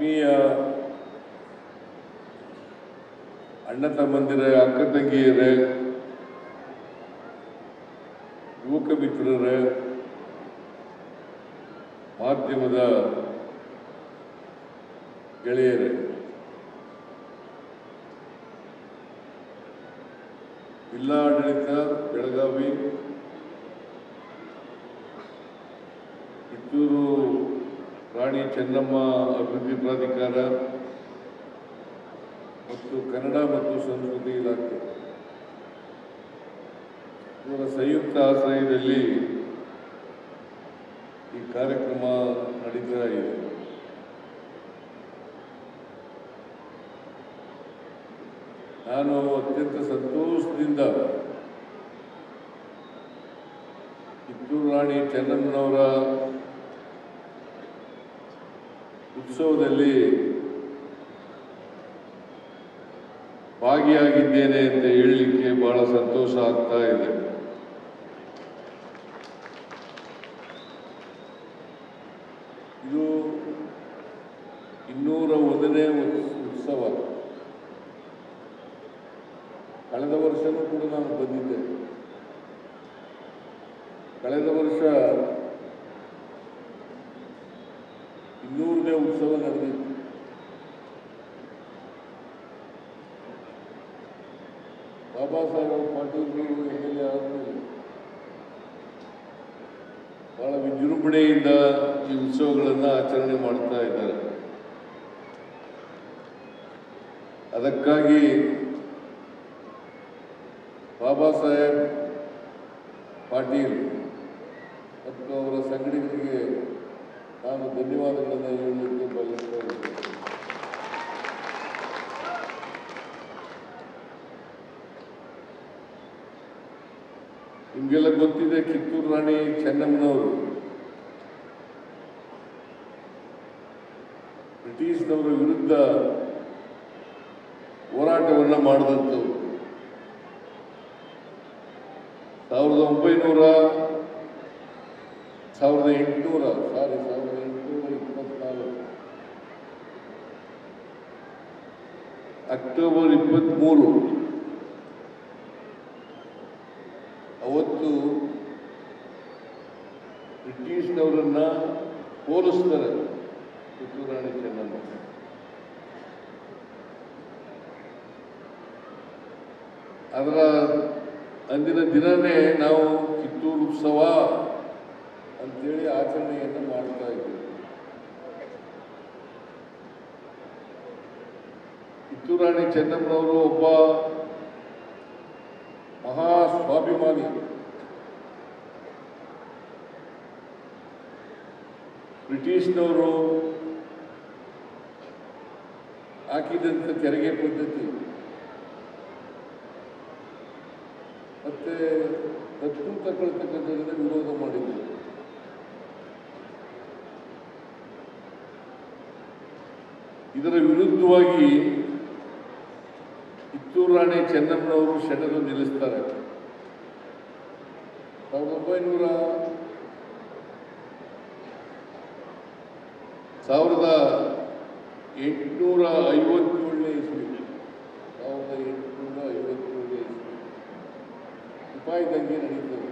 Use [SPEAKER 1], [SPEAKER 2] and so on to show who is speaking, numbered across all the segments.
[SPEAKER 1] ಆತ್ಮೀಯ ಅಣ್ಣ ತಮ್ಮಂದಿರ ಅಕ್ಕ ತಂಗಿಯರೇ ಯುವಕ ಮಿತ್ರರೇ ಮಾಧ್ಯಮದ ಗೆಳೆಯರೇ ಜಿಲ್ಲಾಡಳಿತ ಬೆಳಗಾವಿ ಕಿತ್ತೂರು ರಾಣಿ ಚೆನ್ನಮ್ಮ ಅಭಿವೃದ್ಧಿ ಪ್ರಾಧಿಕಾರ ಮತ್ತು ಕನ್ನಡ ಮತ್ತು ಸಂಸ್ಕೃತಿ ಇಲಾಖೆ. ಇವರ ಸಂಯುಕ್ತ ಆಶ್ರಯದಲ್ಲಿ ಈ ಕಾರ್ಯಕ್ರಮ ನಡೀತಾ ಇದೆ ನಾನು ಅತ್ಯಂತ ಸಂತೋಷದಿಂದ ಕಿತ್ತೂರು ರಾಣಿ ಚೆನ್ನಮ್ಮನವರ ಉತ್ಸವದಲ್ಲಿ ಭಾಗಿಯಾಗಿದ್ದೇನೆ ಅಂತ ಹೇಳಲಿಕ್ಕೆ ಬಹಳ ಸಂತೋಷ ಆಗ್ತಾ ಇದೆ. ಇದು ಇನ್ನೂರ ಒಂದನೇ ಉತ್- ಉತ್ಸವ. ಕಳೆದ ವರ್ಷನೂ ಕೂಡ ನಾನು ಬಂದಿದ್ದೆ. ಕಳೆದ ವರ್ಷ ಇನ್ನೂರನೇ ಉತ್ಸವ ನಡೆದಿತ್ತು. ಬಾಬಾ ಸಾಹೇಬ್ ಪಾಟೀಲ್ ಹೇಳಿ ಆದಮೇಲೆ ಬಹಳ ವಿಜೃಂಭಣೆಯಿಂದ ಈ ಉತ್ಸವಗಳನ್ನು ಆಚರಣೆ ಮಾಡ್ತಾ ಇದ್ದಾರೆ. ಅದಕ್ಕಾಗಿ ಬಾಬಾ ಸಾಹೇಬ್ ಪಾಟೀಲ್ ಮತ್ತು ಅವರ ಸಂಗಡಿಗರಿಗೆ ನಾನು ಧನ್ಯವಾದಗಳನ್ನು ಹೇಳಲಿಕ್ಕೆ ಬಯಸ್ತಾ ಇದ್ದೇನೆ ನಿಮಗೆಲ್ಲ ಗೊತ್ತಿದೆ ಕಿತ್ತೂರು ರಾಣಿ ಚೆನ್ನಮ್ಮನವರು. ಬ್ರಿಟಿಷ್ನವರ ವಿರುದ್ಧ ಹೋರಾಟವನ್ನು ಮಾಡಿದಂಥವ್ರು. ಸಾವಿರದ ಒಂಬೈನೂರ ಸಾವಿರದ ಎಂಟುನೂರ ಸಾರಿ ಸಾವಿರದ ಎಂಟುನೂರ ಇಪ್ಪತ್ನಾಲ್ಕು ಅಕ್ಟೋಬರ್ ಇಪ್ಪತ್ತ್ಮೂರು. ಅವತ್ತು ಬ್ರಿಟಿಷ್ನವರನ್ನ ಹೋಲಿಸ್ತಾರೆ ರಾಣಿ ಚೆನ್ನಮ್ಮ. ಅದರ ಅಂದಿನ ದಿನವೇ ನಾವು ಕಿತ್ತೂರು ಉತ್ಸವ ಅಂತೇಳಿ ಆಚರಣೆಯನ್ನು ಮಾಡ್ತಾ ಇದ್ದೀವಿ ಕಿತ್ತೂರು ರಾಣಿ ಚೆನ್ನಮ್ಮನವರು ಒಬ್ಬ ಮಹಾ ಸ್ವಾಭಿಮಾನಿ ಬ್ರಿಟಿಷ್ನವರು ಹಾಕಿದಂಥ ತೆರಿಗೆ ಪದ್ಧತಿ. ಮತ್ತೆ ದತ್ತು ತಗೊಳ್ತಕ್ಕಂಥದ್ದನ್ನು ವಿರೋಧ ಮಾಡಿದರು. ಇದರ ವಿರುದ್ಧವಾಗಿ ರಾಣಿ ಚೆನ್ನಮ್ಮನವರು ಸೆಣೆದು ನಿಲ್ಲಿಸ್ತಾರೆ. ಸಾವಿರದ ಒಂಬೈನೂರ ಸಾವಿರದ ಎಂಟುನೂರ ಐವತ್ತೇಳನೇ ಇಸ್ವಿ. ಸಾವಿರದ ಎಂಟುನೂರ ಐವತ್ತೇಳನೇ ಇಸ್ವಿ. ಸಿಪಾಯಿ ದಂಗೆ ನಡೀತದೆ.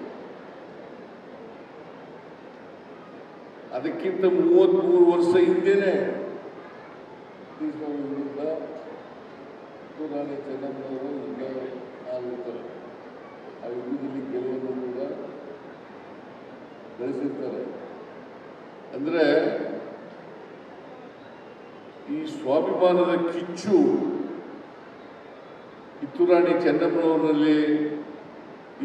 [SPEAKER 1] ಅದಕ್ಕಿಂತ ಮೂವತ್ತ್ಮೂರು ವರ್ಷ ಹಿಂದೆನೆ ಬ್ರಿಟಿಷ್ನವರ ವಿರುದ್ಧ ಕಿತ್ತೂರು ರಾಣಿ ಚೆನ್ನಮ್ಮನವರು ಈಗ ಆಗಿರ್ತಾರೆ ಆ ಯುದ್ಧದಲ್ಲಿ ಗೆಲುವನ್ನು ಕೂಡ ಗಳಿಸಿರ್ತಾರೆ ಅಂದರೆ ಈ ಸ್ವಾಭಿಮಾನದ ಕಿಚ್ಚು ಕಿತ್ತೂರಾಣಿ ಚೆನ್ನಮ್ಮನವರಲ್ಲಿ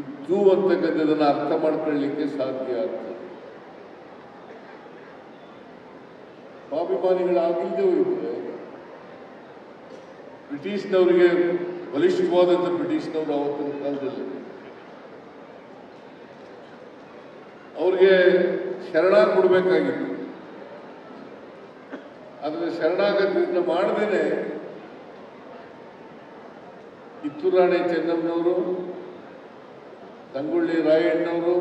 [SPEAKER 1] ಇದ್ದು ಅಂತಕ್ಕಂಥದ್ದನ್ನು ಅರ್ಥ ಮಾಡ್ಕೊಳ್ಳಿಕ್ಕೆ ಸಾಧ್ಯ ಆಗ್ತದೆ. ಸ್ವಾಭಿಮಾನಿಗಳಾಗಿಲ್ಲದೆ ಹೋಗಿದ್ರೆ ಬ್ರಿಟಿಷ್ನವರಿಗೆ ಬಲಿಷ್ಠವಾದಂಥ ಬ್ರಿಟಿಷ್ನವರು ಅವತ್ತಿನ ಕಾಲದಲ್ಲಿ. ಅವ್ರಿಗೆ ಶರಣ ಕೊಡಬೇಕಾಗಿತ್ತು ಆದರೆ ಶರಣಾಗತಿಯನ್ನು ಮಾಡದೇನೆ ಕಿತ್ತೂರಾಣಿ ಚೆನ್ನಮ್ಮನವರು ತಂಗುಳ್ಳಿ ರಾಯಣ್ಣವರು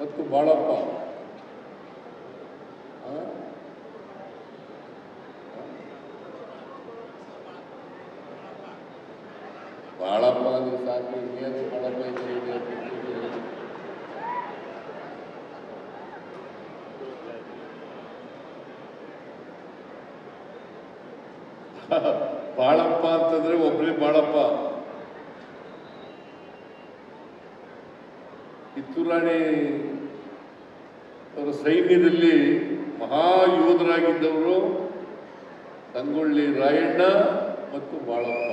[SPEAKER 1] ಮತ್ತು ಬಾಳಪ್ಪ ಆ, ಬಾಳಪ್ಪ ಅಂದ್ರೆ ಸಾಕು ಇನ್ನೇನು ಬಾಳಪ್ಪ ಇದ್ದಾರೆ ಬಾಳಪ್ಪ ಅಂತಂದ್ರೆ ಒಬ್ಬರೇ ಬಾಳಪ್ಪ. ಕಿತ್ತೂರಾಣಿ ಅವರ ಸೈನ್ಯದಲ್ಲಿ ಮಹಾಯೋಧರಾಗಿದ್ದವರು ತಂಗೊಳ್ಳಿ ರಾಯಣ್ಣ ಮತ್ತು ಬಾಳಪ್ಪ.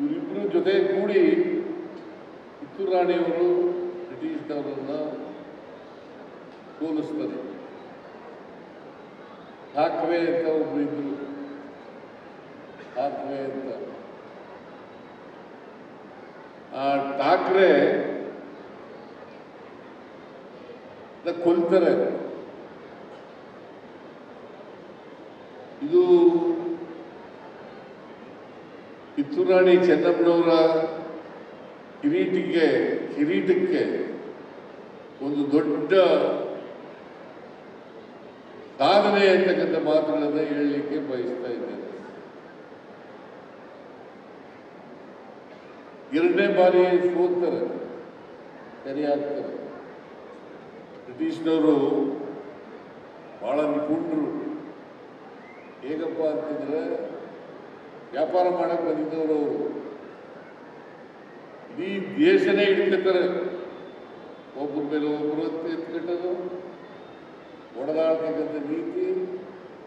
[SPEAKER 1] ಇವರಿಬ್ಬರು ಜೊತೆ ಕೂಡಿ ಕಿತ್ತೂರಾಣಿಯವರು ಬ್ರಿಟಿಷ್ನವರನ್ನ ಸೋಲಿಸ್ತಾರೆ. ಠಾಕ್ರೆ ಅಂತ ಒಬ್ರು ಇದ್ರು ಠಾಕ್ರೆ ಅಂತ ಆ ಠಾಕ್ರೆ ಕೊಲ್ತಾರೆ. ಇದು ಕಿತ್ತೂರಾಣಿ ಚೆನ್ನಮ್ಮನವರ ಕಿರೀಟಿಗೆ, ಕಿರೀಟಕ್ಕೆ ಒಂದು ದೊಡ್ಡ ಸಾಧನೆ ಅಂತಕ್ಕಂಥ ಮಾತುಗಳನ್ನ ಹೇಳಲಿಕ್ಕೆ ಬಯಸ್ತಾ ಇದ್ದೇನೆ. ಎರಡನೇ ಬಾರಿ ಸೋತಾರೆ ಸರಿಯಾಗ್ತಾರೆ ಬ್ರಿಟಿಷ್ನವರು ಬಹಳ ನಿಪುಣರು. ಹೇಗಪ್ಪ ಅಂತಂದ್ರೆ, ವ್ಯಾಪಾರ ಮಾಡಕ್ಕೆ ಬಂದಿದ್ದವರು ಅವರು. ಇಡೀ ದೇಶನೇ ಹಿಡಿತಾರೆ ಒಬ್ಬರ ಮೇಲೆ ಒಬ್ಬರು ಎತ್ಕಟ್ಟೋದು ಹೊಡೆದಾಡ್ತಕ್ಕಂಥ ನೀತಿ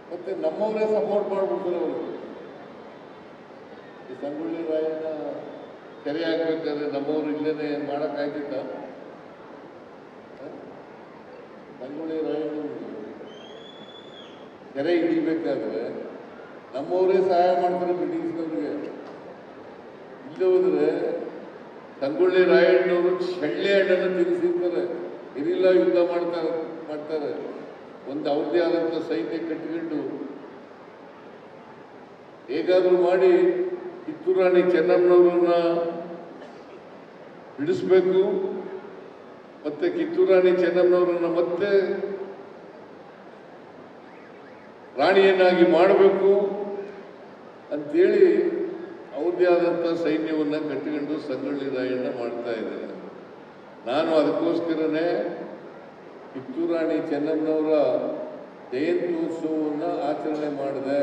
[SPEAKER 1] ಮತ್ತೆ ನಮ್ಮವರೇ ಸಪೋರ್ಟ್ ಮಾಡಿಬಿಡ್ತಾರೆ ಅವರು. ಈ ಸಂಗೊಳ್ಳಿ ರಾಯನ ಕೆರೆ ಹಾಕ್ಬೇಕಾದ್ರೆ ನಮ್ಮವರು ಇಲ್ಲೇನೆ ಮಾಡೋಕ್ಕಾಯ್ತಿತ್ತ ಸಂಗೊಳ್ಳಿ ರಾಯನ ಕೆರೆ ಹಿಡಿಬೇಕಾದ್ರೆ ನಮ್ಮವರೇ ಸಹಾಯ ಮಾಡ್ತಾರೆ ಬ್ರಿಟಿಷ್ನವ್ರಿಗೆ ಇಲ್ಲೇ ಹೋದ್ರೆ ಸಂಗೊಳ್ಳಿ ರಾಯಣ್ಣವರು ಚಳ್ಳೆ ಹಣ್ಣನ್ನು ತಿನ್ನಿಸಿರ್ತಾರೆ ಇರಿಲ್ಲ ಯುದ್ಧ ಮಾಡ್ತಾರೆ ಮಾಡ್ತಾರೆ. ಒಂದು ಅವ್ರದ್ದೇ ಆದಂಥ ಸೈನ್ಯ ಕಟ್ಟಿಕೊಂಡು ಹೇಗಾದರೂ ಮಾಡಿ ಕಿತ್ತೂರು ರಾಣಿ ಚೆನ್ನಮ್ಮನವ್ರನ್ನ ಬಿಡಿಸ್ಬೇಕು. ಮತ್ತೆ ಕಿತ್ತೂರಾಣಿ ಚೆನ್ನಮ್ಮನವ್ರನ್ನ ಮತ್ತೆ ರಾಣಿಯನ್ನಾಗಿ ಮಾಡಬೇಕು ಅಂತೇಳಿ ಅವ್ರದೇ ಆದಂಥ ಸೈನ್ಯವನ್ನು ಕಟ್ಟಿಕೊಂಡು ಸಂಗೊಳ್ಳಿ ರಾಯಣ್ಣ ಮಾಡ್ತಾ ಇದ್ದಾರೆ. ನಾನು ಅದಕ್ಕೋಸ್ಕರನೇ ಕಿತ್ತೂರಾಣಿ ಚೆನ್ನಮ್ಮನವರ ಜಯಂತ್ಯೋತ್ಸವವನ್ನು ಆಚರಣೆ ಮಾಡಿದೆ.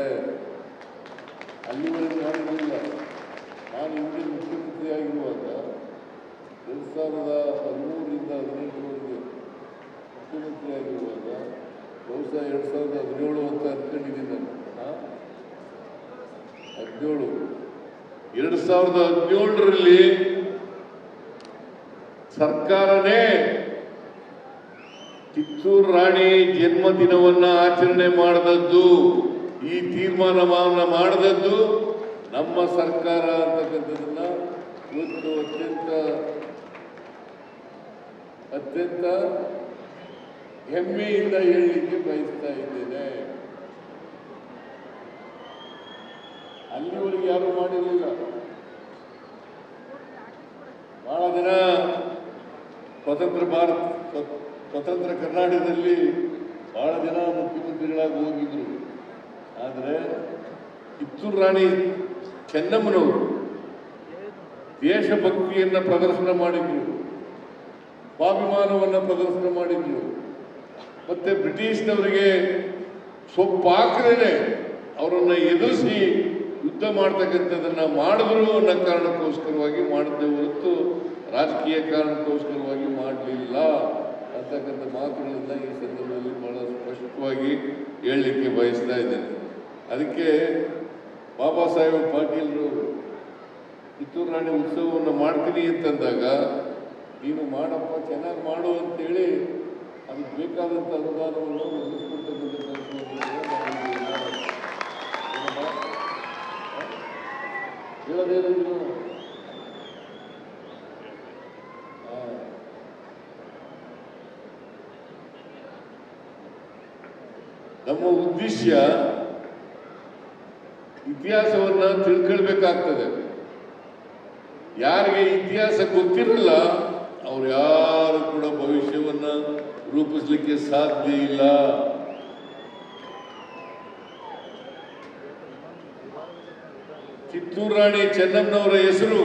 [SPEAKER 1] ಅಲ್ಲಿವರೆಗೆ ಮಾಡಿರಲಿಲ್ಲ ನಾನು ಇಂದಿನ ಮುಖ್ಯಮಂತ್ರಿಯಾಗಿರುವಾಗ ಎರಡು ಸಾವಿರದ ಹದಿಮೂರರಿಂದ ಹದಿನೆಂಟರವರೆಗೆ ಮುಖ್ಯಮಂತ್ರಿಯಾಗಿರುವಾಗ ಬಹುಶಃ ಎರಡು ಸಾವಿರದ ಹದಿನೇಳು ಅಂತ ಅಂದ್ಕೊಂಡಿದ್ದೀನಿ ನಾನು? ಹದಿನೇಳು. ಎರಡು ಸಾವಿರದ ಹದಿನೇಳರಲ್ಲಿ ಸರ್ಕಾರನೇ ಕಿತ್ತೂರು ರಾಣಿ ಜನ್ಮದಿನವನ್ನು ಆಚರಣೆ ಮಾಡಿದದ್ದು, ಈ ತೀರ್ಮಾನವನ್ನ ಮಾಡಿದದ್ದು ನಮ್ಮ ಸರ್ಕಾರ ಅಂತಕ್ಕಂಥದ್ದನ್ನ ಇವತ್ತು ಅತ್ಯಂತ ಅತ್ಯಂತ ಹೆಮ್ಮೆಯಿಂದ ಹೇಳಲಿಕ್ಕೆ ಬಯಸ್ತಾ ಇದ್ದೇನೆ. ಅಲ್ಲಿವರೆಗೆ ಯಾರು ಮಾಡಿರಲಿಲ್ಲ? ಬಹಳ ದಿನ ಸ್ವತಂತ್ರ ಭಾರತ ಸ್ವತಂತ್ರ ಕರ್ನಾಟಕದಲ್ಲಿ ಬಹಳ ಜನ ಮುಖ್ಯಮಂತ್ರಿಗಳಾಗಿ ಹೋಗಿದ್ರು. ಆದರೆ ಕಿತ್ತೂರು ರಾಣಿ ಚೆನ್ನಮ್ಮನವರು ದೇಶಭಕ್ತಿಯನ್ನು ಪ್ರದರ್ಶನ ಮಾಡಿದ್ರು. ಸ್ವಾಭಿಮಾನವನ್ನು ಪ್ರದರ್ಶನ ಮಾಡಿದ್ರು. ಮತ್ತೆ ಬ್ರಿಟಿಷ್ನವರಿಗೆ ಸೊಪ್ಪು ಅವರನ್ನು ಅವರನ್ನ ಎದುರಿಸಿ ಯುದ್ಧ ಮಾಡ್ತಕ್ಕಂಥದ್ದನ್ನು ಮಾಡಿದ್ರು ಅನ್ನೋ ಕಾರಣಕ್ಕೋಸ್ಕರವಾಗಿ ಮಾಡಿದ್ದೆ ಹೊರತು ರಾಜಕೀಯ ಕಾರಣಕ್ಕೋಸ್ಕರವಾಗಿ ಮಾಡಲಿಲ್ಲ. ಅಂತಕ್ಕಂಥ ಮಾತುಗಳನ್ನ ಈ ಸಂದರ್ಭದಲ್ಲಿ ಬಹಳ ಸ್ಪಷ್ಟವಾಗಿ ಹೇಳಲಿಕ್ಕೆ ಬಯಸ್ತಾ ಇದ್ದೇನೆ ಅದಕ್ಕೆ ಬಾಬಾ ಸಾಹೇಬ್ ಪಾಟೀಲ್ರು ಕಿತ್ತೂರು ರಾಣಿ ಉತ್ಸವವನ್ನು ಮಾಡ್ತೀನಿ ಅಂತಂದಾಗ, ನೀನು ಮಾಡಪ್ಪ, ಚೆನ್ನಾಗಿ ಮಾಡು ಅಂತೇಳಿ ಅದಕ್ಕೆ ಬೇಕಾದಂಥ ಅನುದಾನವನ್ನು ಒದಗಿಸ್ಕೊಡ್ತಕ್ಕಂಥ ಕೆಲಸವನ್ನು? ಹೇಳೋದೇನು ನಮ್ಮ ಉದ್ದೇಶ ಇತಿಹಾಸವನ್ನ ತಿಳ್ಕೊಳ್ಬೇಕಾಗ್ತದೆ. ಯಾರಿಗೆ ಇತಿಹಾಸ ಗೊತ್ತಿರಲ್ಲ, ಅವ್ರು ಯಾರು ಕೂಡ ಭವಿಷ್ಯವನ್ನ ರೂಪಿಸ್ಲಿಕ್ಕೆ ಸಾಧ್ಯ ಇಲ್ಲ. ಕಿತ್ತೂರು ರಾಣಿ ಚೆನ್ನಮ್ಮನವರ ಹೆಸರು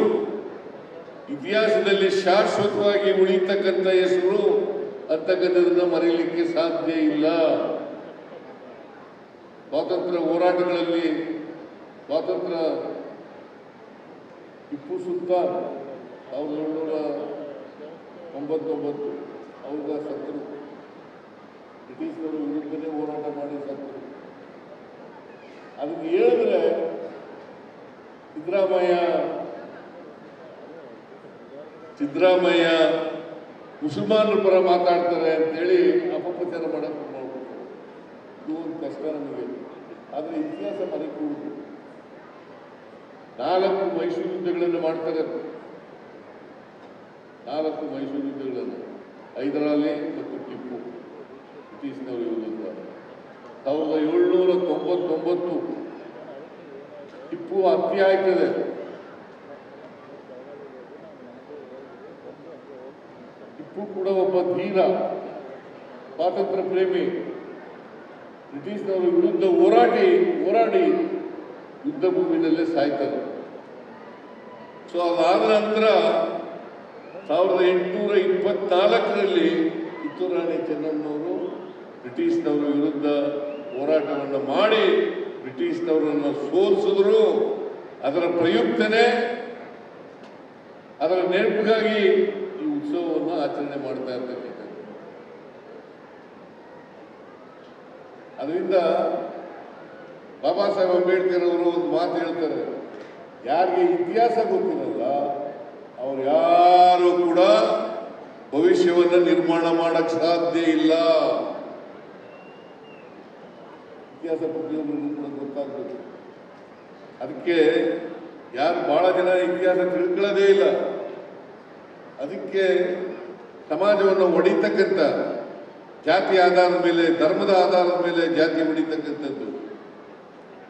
[SPEAKER 1] ಇತಿಹಾಸದಲ್ಲಿ ಶಾಶ್ವತವಾಗಿ ಉಳಿತಕ್ಕಂಥ ಹೆಸರು ಅಂತಕ್ಕಂಥದನ್ನ ಮರೆಯಲಿಕ್ಕೆ ಸಾಧ್ಯ ಇಲ್ಲ. ಸ್ವಾತಂತ್ರ್ಯ ಹೋರಾಟಗಳಲ್ಲಿ ಸ್ವಾತಂತ್ರ್ಯ ಟಿಪ್ಪು ಸುಲ್ತಾನ್ ಸಾವಿರದ ಏಳ್ನೂರ ತೊಂಬತ್ತೊಂಬತ್ತು ಅವ್ರ ಸತ್ತರು ಬ್ರಿಟಿಷ್ನವರು ವಿರುದ್ಧನೇ ಹೋರಾಟ ಮಾಡಿ ಸತ್ತರು ಅದಕ್ಕೆ ಹೇಳಿದ್ರೆ ಸಿದ್ದರಾಮಯ್ಯ ಸಿದ್ದರಾಮಯ್ಯ ಮುಸಲ್ಮಾನರ ಪರ ಮಾತಾಡ್ತಾರೆ ಅಂತೇಳಿ ಅಪಪ್ರಚಾರ ಮಾಡೋಕ್ಕೆ ಇದು ಒಂದು ಕಷ್ಟ ನಮಗೆ. ಆದರೆ ಇತಿಹಾಸ ಮರೆಕೂಡುವುದು ನಾಲ್ಕು ಮೈಸೂರು ಯುದ್ಧಗಳನ್ನು ಮಾಡ್ತಾರೆ ನಾಲ್ಕು ಮೈಸೂರು ಯುದ್ಧಗಳನ್ನು. ಹೈದರಾಲಿ ಮತ್ತು ಟಿಪ್ಪು. ಇತ್ತೀಚಿನವರು ಯುದ್ಧ ಸಾವಿರದ ಏಳ್ನೂರ ತೊಂಬತ್ತೊಂಬತ್ತು ಟಿಪ್ಪು ಹತ್ಯೆ ಆಯ್ತದೆ ಟಿಪ್ಪು ಕೂಡ ಒಬ್ಬ ಧೀರ, ಸ್ವಾತಂತ್ರ್ಯ ಪ್ರೇಮಿ. ಬ್ರಿಟಿಷ್ನವರ ವಿರುದ್ಧ ಹೋರಾಡಿ ಹೋರಾಡಿ ಯುದ್ಧ ಭೂಮಿಯಲ್ಲೇ ಸಾಯ್ತಾರೆ ಸೊ ಅದಾದ ನಂತರ ಸಾವಿರದ ಎಂಟುನೂರ ಇಪ್ಪತ್ನಾಲ್ಕರಲ್ಲಿ ಕಿತ್ತೂರು ರಾಣಿ ಚೆನ್ನಮ್ಮನವರು ಬ್ರಿಟಿಷ್ನವರ ವಿರುದ್ಧ ಹೋರಾಟವನ್ನು ಮಾಡಿ ಬ್ರಿಟಿಷ್ನವರನ್ನು ಸೋಲಿಸಿದ್ರು. ಅದರ ಪ್ರಯುಕ್ತನೇ ಅದರ ನೆನಪಿಗಾಗಿ ಈ ಉತ್ಸವವನ್ನು ಆಚರಣೆ ಮಾಡ್ತಾ ಅದರಿಂದ ಬಾಬಾ ಸಾಹೇಬ್ ಅಂಬೇಡ್ಕರ್ ಅವರು ಒಂದು ಮಾತು ಹೇಳ್ತಾರೆ, ಯಾರಿಗೆ ಇತಿಹಾಸ ಗೊತ್ತಿರಲ್ಲ, ಅವ್ರು ಯಾರು ಕೂಡ ಭವಿಷ್ಯವನ್ನು ನಿರ್ಮಾಣ ಮಾಡಕ್ ಸಾಧ್ಯ ಇಲ್ಲ. ಇತಿಹಾಸ ಪ್ರತಿಯೊಬ್ಬರಿಗೂ ಕೂಡ ಗೊತ್ತಾಗಬೇಕು. ಅದಕ್ಕೆ ಯಾರು ಬಹಳ ಜನ ಇತಿಹಾಸ ತಿಳ್ಕೊಳ್ಳೋದೇ ಇಲ್ಲ. ಅದಕ್ಕೆ ಸಮಾಜವನ್ನು ಒಡಿತಕ್ಕಂಥ ಜಾತಿ ಆಧಾರದ ಮೇಲೆ, ಧರ್ಮದ ಆಧಾರದ ಮೇಲೆ ಜಾತಿ ಹೊಡಿತಕ್ಕಂಥದ್ದು.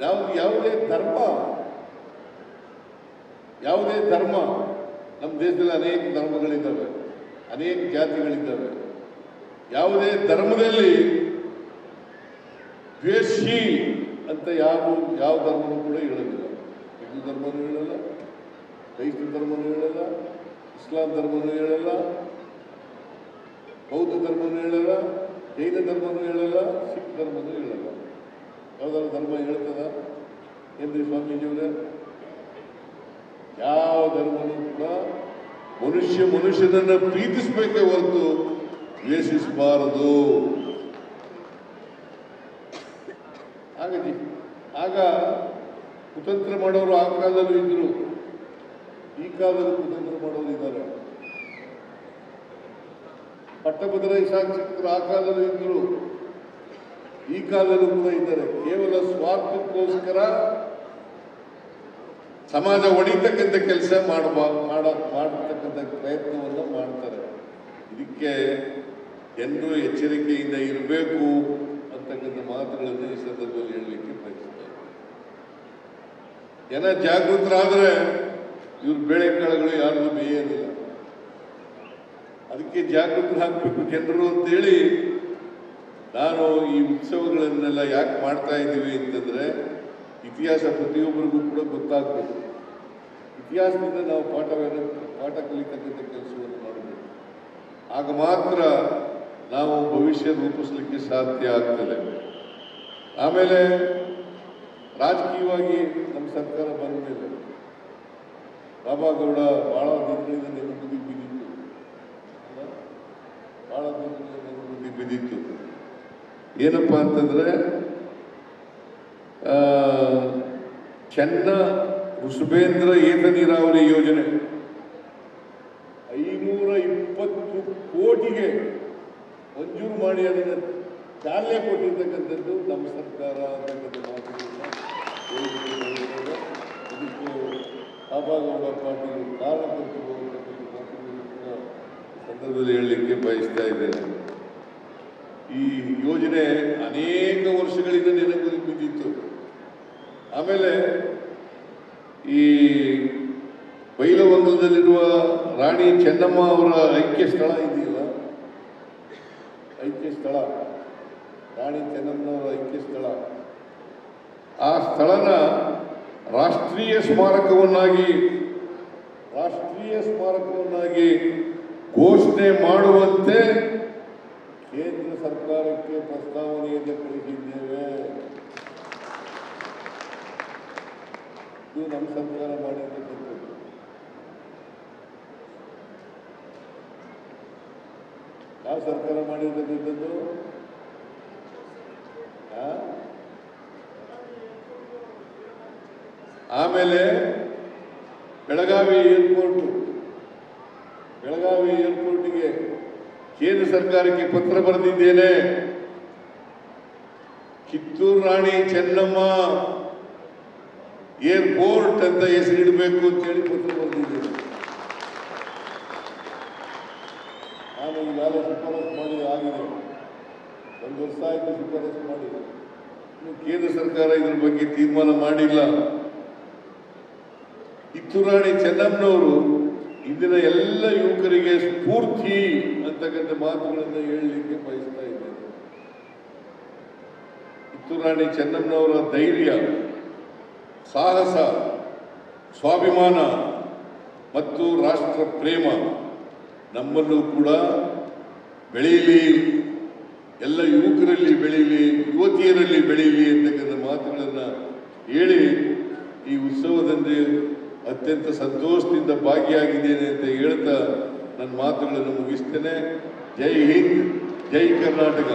[SPEAKER 1] ಯಾವ, ಯಾವುದೇ ಧರ್ಮ ಯಾವುದೇ ಧರ್ಮ ನಮ್ಮ ದೇಶದಲ್ಲಿ ಅನೇಕ ಧರ್ಮಗಳಿದ್ದಾವೆ, ಅನೇಕ ಜಾತಿಗಳಿದ್ದಾವೆ. ಯಾವುದೇ ಧರ್ಮದಲ್ಲಿ ದ್ವೇಷಿ ಅಂತ ಯಾವ ಯಾವ ಧರ್ಮನೂ ಕೂಡ ಹೇಳೋದಿಲ್ಲ. ಹಿಂದೂ ಧರ್ಮನೂ ಹೇಳಲ್ಲ ಕ್ರೈಸ್ತ ಧರ್ಮನೂ ಹೇಳಲ್ಲ, ಇಸ್ಲಾಂ ಧರ್ಮನೂ ಹೇಳಲ್ಲ. ಬೌದ್ಧ ಧರ್ಮನೂ ಹೇಳಲ್ಲ, ಜೈನ ಧರ್ಮನೂ ಹೇಳಲ್ಲ, ಸಿಖ್ ಧರ್ಮನೂ ಹೇಳಲ್ಲ. ಯಾವುದಾದ್ರು ಧರ್ಮ ಹೇಳ್ತದ? ಏನ್ರಿ ಸ್ವಾಮೀಜಿಯವರೇ? ಯಾವ ಧರ್ಮನೂ ಕೂಡ ಮನುಷ್ಯ ಮನುಷ್ಯನನ್ನ ಪ್ರೀತಿಸಬೇಕೇ ಹೊರತು ದ್ವೇಷಿಸಬಾರದು. ಜಿ- ಆಗ ಕುತಂತ್ರ ಮಾಡೋರು ಆ ಕಾಲದಲ್ಲೂ ಇದ್ರು. ಈ ಕಾಲದಲ್ಲಿ ಕುತಂತ್ರ ಮಾಡೋರು ಇದ್ದಾರೆ ಪಟ್ಟಭದ್ರ ಶಾಸಕರು ಆ ಕಾಲದಲ್ಲೂ ಇದ್ದರು, ಈ ಕಾಲದಲ್ಲೂ ಕೂಡ ಇದ್ದಾರೆ. ಕೇವಲ ಸ್ವಾರ್ಥಕ್ಕೋಸ್ಕರ ಸಮಾಜ ಒಡಿತಕ್ಕಂಥ ಕೆಲಸ ಮಾಡಬಾ, ಮಾಡ, ಮಾಡತಕ್ಕಂಥ ಪ್ರಯತ್ನವನ್ನು ಮಾಡ್ತಾರೆ. ಇದಕ್ಕೆ ಜನರು ಎಚ್ಚರಿಕೆಯಿಂದ ಇರಬೇಕು ಅಂತಕ್ಕಂಥ ಮಾತುಗಳನ್ನು ಈ ಸಂದರ್ಭದಲ್ಲಿ ಹೇಳಲಿಕ್ಕೆ ಬಯಸ್ತಾರೆ ಜನ ಜಾಗೃತರಾದರೆ ಇವ್ರ ಬೆಳೆ ಕಾಳುಗಳು ಯಾರಿಗೂ ಬೇಯೋದಿಲ್ಲ. ಅದಕ್ಕೆ ಜಾಗೃತಿ ಹಾಕಬೇಕು ಜನರು ಅಂತೇಳಿ ನಾನು ಈ ಉತ್ಸವಗಳನ್ನೆಲ್ಲ ಯಾಕೆ ಮಾಡ್ತಾ ಇದ್ದೀವಿ ಅಂತಂದರೆ ಇತಿಹಾಸ ಪ್ರತಿಯೊಬ್ಬರಿಗೂ ಕೂಡ ಗೊತ್ತಾಗಬೇಕು. ಇತಿಹಾಸದಿಂದ ನಾವು ಪಾಠವನ್ನು ಪಾಠ ಕಲಿತಕ್ಕಂಥ ಕೆಲಸವನ್ನು ಮಾಡಬೇಕು. ಆಗ ಮಾತ್ರ ನಾವು ಭವಿಷ್ಯ ರೂಪಿಸಲಿಕ್ಕೆ ಸಾಧ್ಯ ಆಗ್ತದೆ. ಆಮೇಲೆ ರಾಜಕೀಯವಾಗಿ ನಮ್ಮ ಸರ್ಕಾರ ಬಂದ ಮೇಲೆ ಬಾಬಾಗೌಡ ಭಾಳ ದಿನಗಳಿಂದ ನೆನಪುದಿ ಬಿದ್ದಿತ್ತು ಅಲ್ಲ? ಬಹಳ ದಿನಗಳಿಂದ ನೆನಪುದಿ ಬಿದ್ದಿತ್ತು ಏನಪ್ಪ ಅಂತಂದ್ರೆ ಚೆನ್ನ ಋಷಭೇಂದ್ರ ಏತ ನೀರಾವರಿ ಯೋಜನೆ. ಐನೂರ ಇಪ್ಪತ್ತು ಕೋಟಿಗೆ ಮಂಜೂರು ಮಾಡಿ, ಅದನ್ನು ಚಾಲನೆ ಕೊಟ್ಟಿರ್ತಕ್ಕಂಥದ್ದು ನಮ್ಮ ಸರ್ಕಾರ ಅಂತಕ್ಕಂಥ ಮಾತುಗಳನ್ನ ಹೇಳಿಕೆ ಅದಕ್ಕೆ ಬಾಬಾಗೌಡ ಪಾಟೀಲ್ ಕಾರಣಕರ್ತರು ಅಂತಕ್ಕಂಥ ಮಾತುಗಳನ್ನು ಕೂಡ ಈ ಸಂದರ್ಭದಲ್ಲಿ ಹೇಳಲಿಕ್ಕೆ ಬಯಸ್ತಾ ಇದ್ದೇನೆ. ಈ ಯೋಜನೆ ಅನೇಕ ವರ್ಷಗಳಿಂದ ನೆನಪಲ್ಲಿ ಬಿದ್ದಿತ್ತು. ಆಮೇಲೆ ಈ ಬೈಲವಂಗದಲ್ಲಿರುವ ರಾಣಿ ಚೆನ್ನಮ್ಮ ಅವರ ಐಕ್ಯ ಸ್ಥಳ ಇದೆಯಲ್ಲ? ಐಕ್ಯ ಸ್ಥಳ. ರಾಣಿ ಚೆನ್ನಮ್ಮನವರ ಐಕ್ಯ ಸ್ಥಳ. ಆ ಸ್ಥಳನ ರಾಷ್ಟ್ರೀಯ ಸ್ಮಾರಕವನ್ನಾಗಿ ರಾಷ್ಟ್ರೀಯ ಸ್ಮಾರಕವನ್ನಾಗಿ ಘೋಷಣೆ ಮಾಡುವಂತೆ ಕೇಂದ್ರ ಸರ್ಕಾರಕ್ಕೆ ಪ್ರಸ್ತಾವನೆಯನ್ನು ಕಳಿಸಿದ್ದೇವೆ. ಇದು ನಮ್ಮ ಸರ್ಕಾರ ಮಾಡಿರ್ತಕ್ಕಂಥದ್ದು ಯಾವ ಸರ್ಕಾರ ಮಾಡಿರ್ತಕ್ಕಂಥದ್ದು? ಆಮೇಲೆ ಬೆಳಗಾವಿ ಏರ್ಪೋರ್ಟ್. ಬೆಳಗಾವಿ ಏರ್ಪೋರ್ಟ್ಗೆ ಕೇಂದ್ರ ಸರ್ಕಾರಕ್ಕೆ ಪತ್ರ ಬರೆದಿದ್ದೇನೆ. ಕಿತ್ತೂರು ರಾಣಿ ಚೆನ್ನಮ್ಮ ಏರ್ಪೋರ್ಟ್ ಅಂತ ಹೆಸರಿಡಬೇಕು ಅಂತೇಳಿ ಪತ್ರ ಬರೆದಿದ್ದೇನೆ. ನಾನು ಈಗಾಗಲೇ ಶಿಫಾರಸು ಮಾಡಿ ಆಗಿದೆ. ಒಂದು ವರ್ಷ ಆಯಿತು ಶಿಫಾರಸು ಮಾಡಿದೆ ಕೇಂದ್ರ ಸರ್ಕಾರ ಇದ್ರ ಬಗ್ಗೆ ತೀರ್ಮಾನ ಮಾಡಿಲ್ಲ. ಕಿತ್ತೂರಾಣಿ ಚೆನ್ನಮ್ಮನವರು ಇಂದಿನ ಎಲ್ಲ ಯುವಕರಿಗೆ ಸ್ಫೂರ್ತಿ ಅಂತಕ್ಕಂಥ ಮಾತುಗಳನ್ನು ಹೇಳಲಿಕ್ಕೆ ಬಯಸ್ತಾ ಇದ್ದೇನೆ. ಕಿತ್ತೂರಾಣಿ ಚೆನ್ನಮ್ಮನವರ ಧೈರ್ಯ, ಸಾಹಸ, ಸ್ವಾಭಿಮಾನ ಮತ್ತು ರಾಷ್ಟ್ರ ಪ್ರೇಮ ನಮ್ಮಲ್ಲೂ ಕೂಡ ಬೆಳೆಯಲಿ, ಎಲ್ಲ ಯುವಕರಲ್ಲಿ ಬೆಳೀಲಿ ಯುವತಿಯರಲ್ಲಿ ಬೆಳೆಯಲಿ ಅಂತಕ್ಕಂಥ ಮಾತುಗಳನ್ನು ಹೇಳಿ ಈ ಉತ್ಸವದಲ್ಲಿ ಅತ್ಯಂತ ಸಂತೋಷದಿಂದ ಭಾಗಿಯಾಗಿದ್ದೇನೆ ಅಂತ ಹೇಳ್ತಾ ನನ್ನ ಮಾತುಗಳನ್ನು ಮುಗಿಸ್ತೇನೆ. ಜೈ ಹಿಂದ್ ಜೈ ಕರ್ನಾಟಕ.